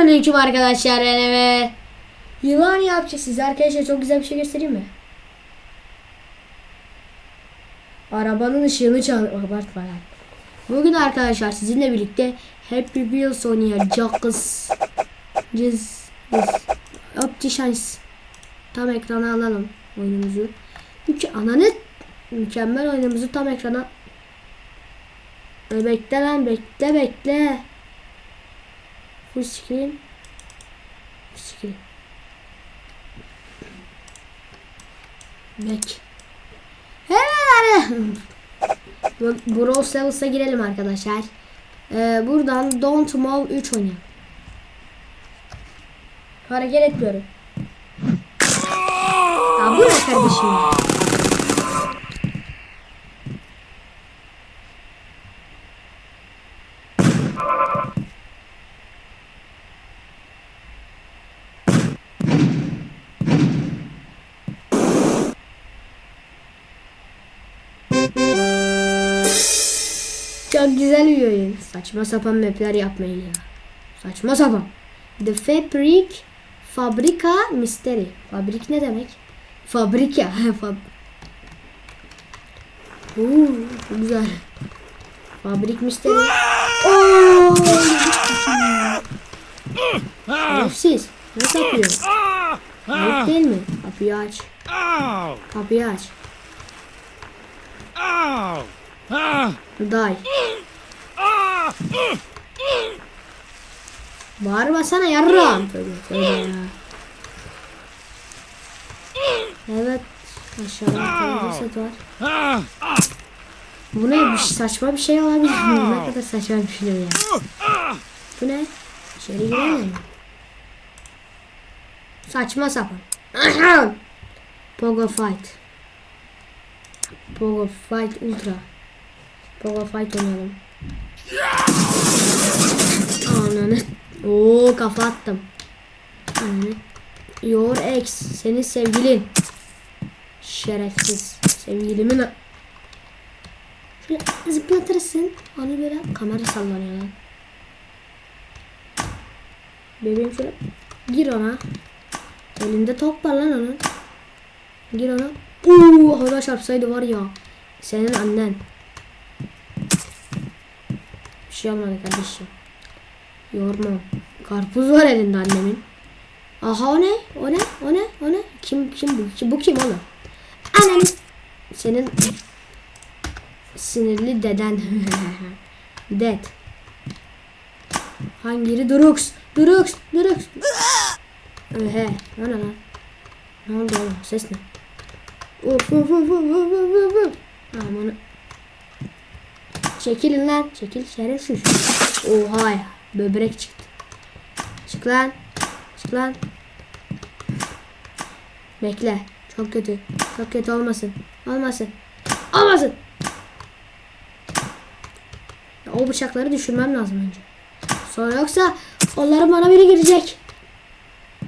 Selamünaleyküm arkadaşlar ve yılan yapacağız size arkadaşlar çok güzel bir şey göstereyim mi? Arabanın ışığını çal abartma lan. Bugün arkadaşlar sizinle birlikte Happy Wheels oynayacağız. Cız, cız. Opticians. Tam ekrana alalım oyunumuzu. Müke ananı mükemmel oyunumuzu tam ekrana Bekle lan bekle bekle. Full screen. Full screen. Bek. Hemen. Brawl Stars'a girelim arkadaşlar. Ee, buradan Don't Move 3 oynayalım. Hareket etmiyorum. Ya bu ne kardeşim Çok güzel bir oyun. Saçma sapan mapler yapmayın ya. Saçma sapan. The Fabric Fabrika Mystery. Fabrik ne demek? Fabrika. Fab Oo, güzel. Fabrik Mystery. Oo! Şerefsiz. Ne yapıyor? Ayıp değil mi? Kapıyı aç. Kapıyı aç. Day. Bağırmasana yarram. Tövbe tövbe. Evet. Aşağıda bir var. Bu ne? Bir şey- saçma bir şey olabilir mi? Ne kadar saçma bir şey ya. Bu ne? İçeri girelim? Saçma sapan. Pogo Fight. Pogo Fight Ultra. Pogo Fight oynayalım. Ananı. Oo kafa attım. Ananı. Your ex. Senin sevgilin. Şerefsiz. Sevgilimin Şöyle zıplatırsın. Onu böyle kamera sallanıyor lan. Bebeğim şöyle gir ona. Elinde top var lan onun. Gir ona. Uuu havada çarpsaydı var ya. Senin annen. Bir şey olmadı kardeşim. Yorma. Karpuz var elinde annemin. Aha o ne? O ne? O ne? O ne? Kim kim bu? Kim, bu kim oğlum? Annenin. Senin sinirli deden. Ded. Hangiri? Durux. Durux. Durux. Ehe. O ne lan? Ne oldu oğlum? Ses ne? Uf uf uf uf uf uf uf. Aman. Çekilin lan. Çekil şerefsiz. Oha ya. Böbrek çıktı. Çık lan. Çık lan. Bekle. Çok kötü. Çok kötü olmasın. Olmasın. Olmasın. Ya o bıçakları düşürmem lazım önce. Sonra yoksa onların bana biri girecek.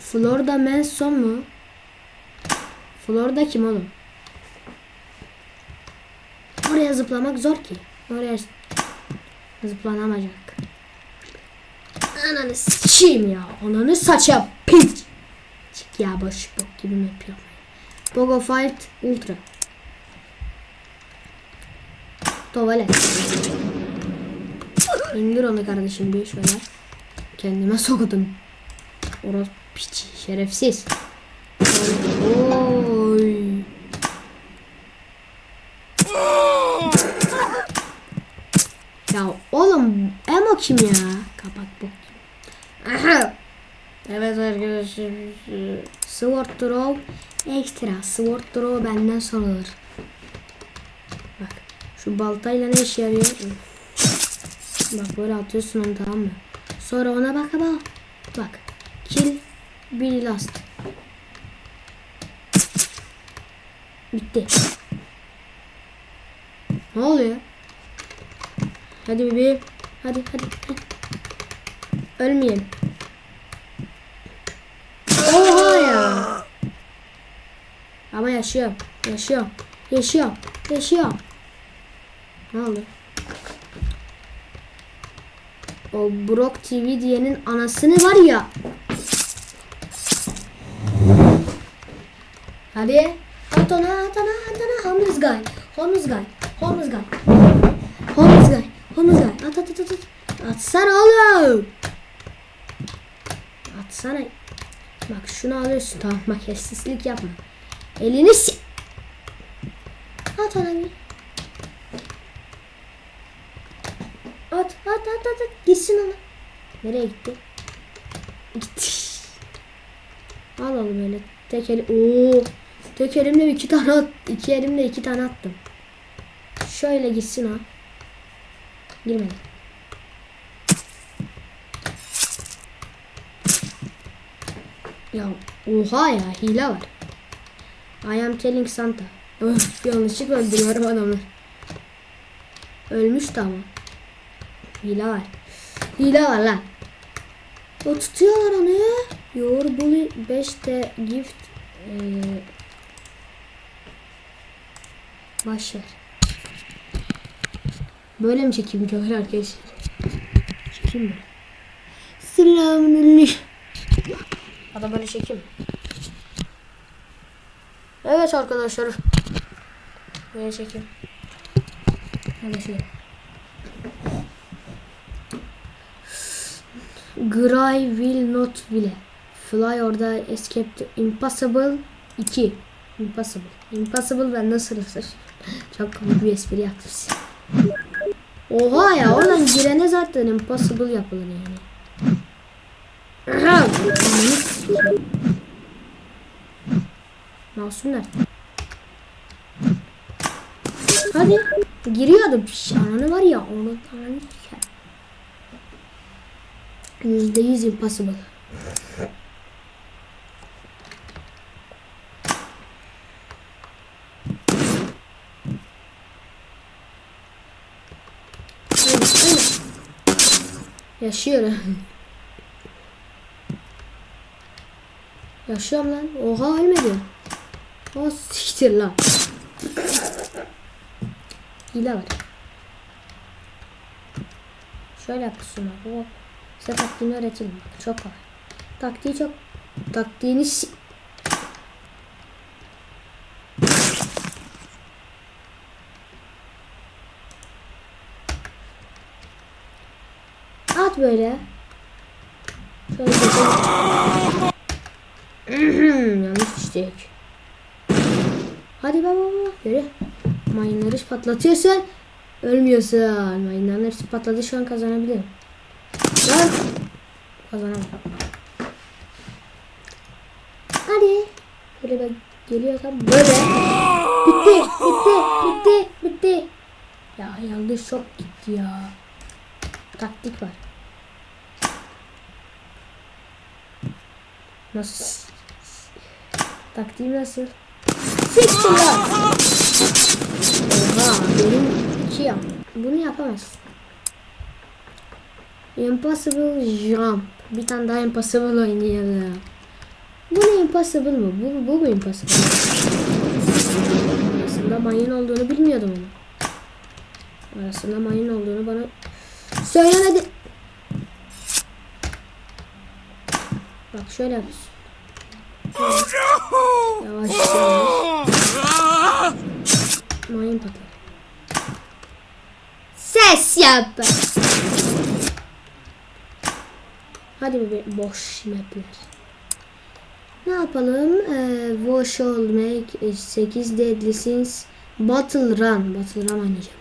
Florida Manson mu? Florida kim oğlum? Oraya zıplamak zor ki. Oraya zıplanamayacak. Ananı sıçayım ya. Ananı saça piç. Çık ya boş bok gibi mi yapıyor? Pogo Fight Ultra. Tuvalet. İndir onu kardeşim bir şöyle. Kendime sokudum. Orası piç şerefsiz. Oy. Ya oğlum Emo kim ya? Kapat bu. Aha. Evet arkadaşlar. Sword Throw ekstra. Sword Throw benden sorulur. Bak. Şu baltayla ne işe yarıyor? Bak böyle atıyorsun onu tamam mı? Sonra ona bak bak. Bak. Kill bir last. Bitti. Ne oluyor? Hadi bebeğim. Hadi hadi. Ölmeyelim. Oha ya. Ama yaşıyor. Yaşıyor. Yaşıyor. Yaşıyor. Ne oldu? O Brock TV diyenin anasını var ya. Hadi. At ona at ona at ona. Homeless guy. Homeless guy. Homeless guy. Homeless guy. Homeless guy. At at at at. at. Atsana oğlum. Atsana. Bak şunu alıyorsun tamam bak hessizlik yapma. Elini si... At bir. At at at at at. Gitsin ona. Nereye gitti? Gitti. Al oğlum öyle. Tek el... Oo. Tek elimle iki tane at. iki elimle iki tane attım. Şöyle gitsin ha. Girmedi. Ya oha ya hile var. I am telling Santa. Öf yanlışlıkla öldürüyorum adamı. Ölmüştü ama. Hile var. Hile var lan. O tutuyorlar onu ya. Your bully 5 de gift. Ee, baş ver. Böyle mi çekeyim videoları arkadaşlar? Çekeyim mi? Selamünaleyküm. Ya da böyle çekeyim. Evet arkadaşlar. Böyle çekeyim. Hadi şöyle. Gray will not will. Fly orada escape to impossible 2. Impossible. Impossible ben nasıl sırası? Çok komik bir espri yaptım size. Oha ya oradan girene zaten impossible yapılır yani. Masum nerede? Hadi. Giriyordu. Piş, Ananı var ya onu ananı. Yüzde yüz impossible. Yaşıyor. Yaşıyorum lan. Oha ölmedim. O siktir lan. Hile var. Şöyle yapıyorsun abi. Hop. Size taktiğini öğreteyim. Bak, Çok kolay. Taktiği çok. Taktiğini si- At böyle. Şöyle geçelim. Düştük. Hadi baba baba. Yürü. Mayınları patlatıyorsun. Ölmüyorsun. Mayınların hepsi patladı. Şu an kazanabilirim. Lan. Kazanamam. Hadi. Böyle ben geliyorsam böyle. Bitti. Bitti. Bitti. Bitti. Ya yanlış çok gitti ya. Taktik var. Nasıl? Taktiğim nasıl? Siktir lan. Oha benim iki yap. Bunu yapamaz. Impossible jump. Bir tane daha impossible oynayalım. Bu ne impossible mı? Bu, bu mu impossible? Aslında mayın olduğunu bilmiyordum ama. Arasında mayın olduğunu bana söylemedi. Bak şöyle yapıyorsun. Yavaş yavaş. Mayın patlar. Ses yap. Hadi bebe boş mapler. Ne yapalım? Ee, Wash All Make 8 Deadly Sins Battle Run. Battle Run oynayacağım.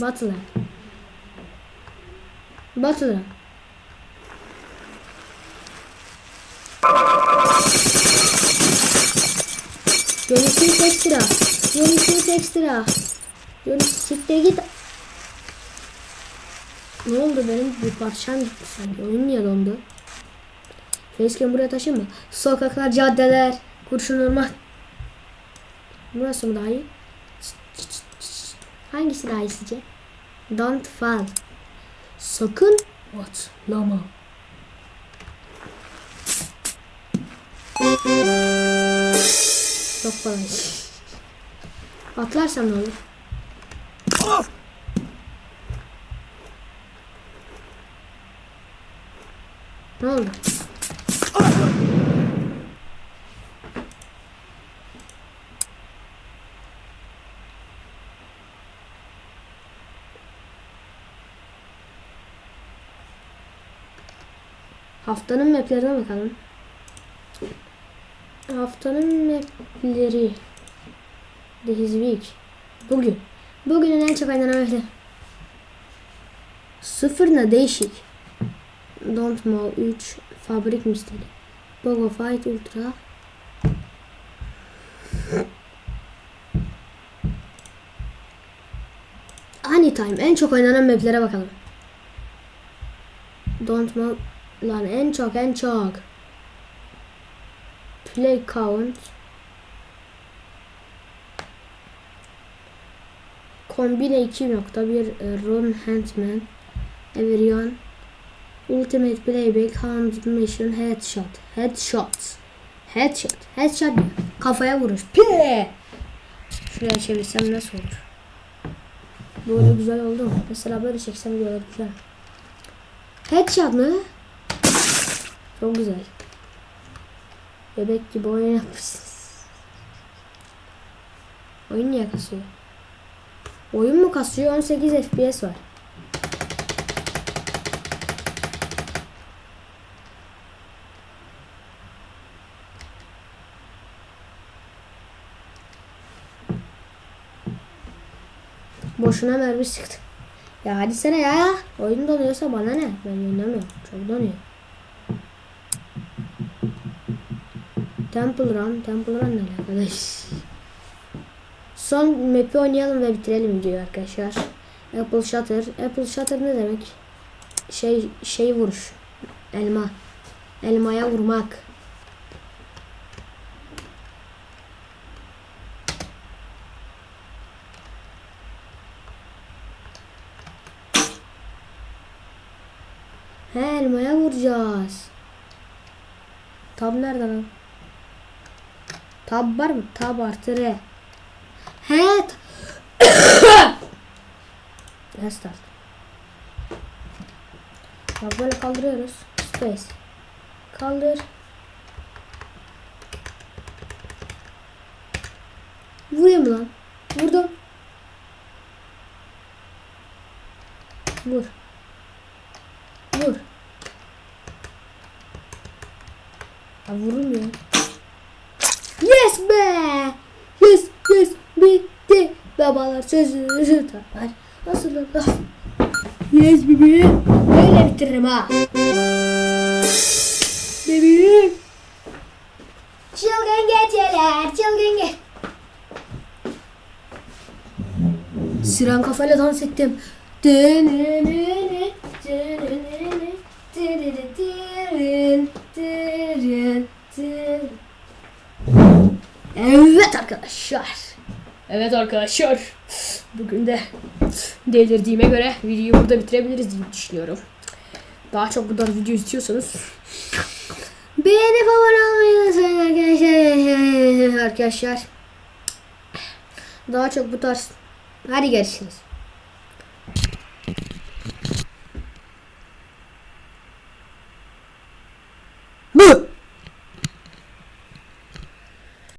Battle Run. Battle Run. Yönetimiz ekstra. Yönetimiz ekstra. Yönetim siktir git. Ne oldu benim bir parçam gitti sanki. Oyun niye dondu? Facecam buraya taşıyayım mı? Sokaklar, caddeler, kurşun. Burası mı daha iyi? Hangisi daha iyi sizce? Don't fall. Sakın atlama. Çok kolay. Atlarsam ne olur? Ne oldu? Haftanın maplerine bakalım. Haftanın mapleri. This week. Bugün. Bugünün en çok oynanan mapleri. Sıfırına değişik. Don't Mall 3 Fabrik Misteri. Bogo Fight Ultra. Anytime en çok oynanan maplere bakalım. Don't Mall lan en çok en çok. Play count. Kombine 2.1 Ron Handman. Everyone. Ultimate Playback Hand Mission Headshot. Headshot. Headshot. Headshot? Kafaya vuruş. Pee! Şuraya çevirsem nasıl olur? Böyle güzel oldu mu? Mesela böyle çeksem güzel. Headshot mı? Çok güzel. Bebek gibi oyun yapmışsınız. Oyun niye kasıyor? Oyun mu kasıyor? 18 FPS var. Boşuna mermi sıktı. Ya hadi sene ya. Oyun donuyorsa bana ne? Ben oynamıyorum. Çok donuyor. Temple Run. Temple Run ne alakalı? Son map'i oynayalım ve bitirelim videoyu arkadaşlar. Apple Shutter. Apple Shutter ne demek? Şey şey vuruş. Elma. Elmaya vurmak. He elmaya vuracağız. Tab nerede lan? Tab var mı? Tab artı R. Ta- Restart. Bak böyle kaldırıyoruz. Space. Kaldır. Vurayım lan? Vurdum. Vur. Vur. Ya vurulmuyor. Yes be! Yes yes bitti. Babalar sözünüzü tutar. Nasıl laf? Yes bebeğim. Böyle bitiririm ha. Bebeğim. Çılgın geceler, çılgın ge... Siren kafayla dans ettim. Evet arkadaşlar. Evet arkadaşlar. Bugün de delirdiğime göre videoyu burada bitirebiliriz diye düşünüyorum. Daha çok bu tarz video istiyorsanız beğenip abone olmayı unutmayın arkadaşlar. Arkadaşlar. Daha çok bu tarz. Hadi görüşürüz.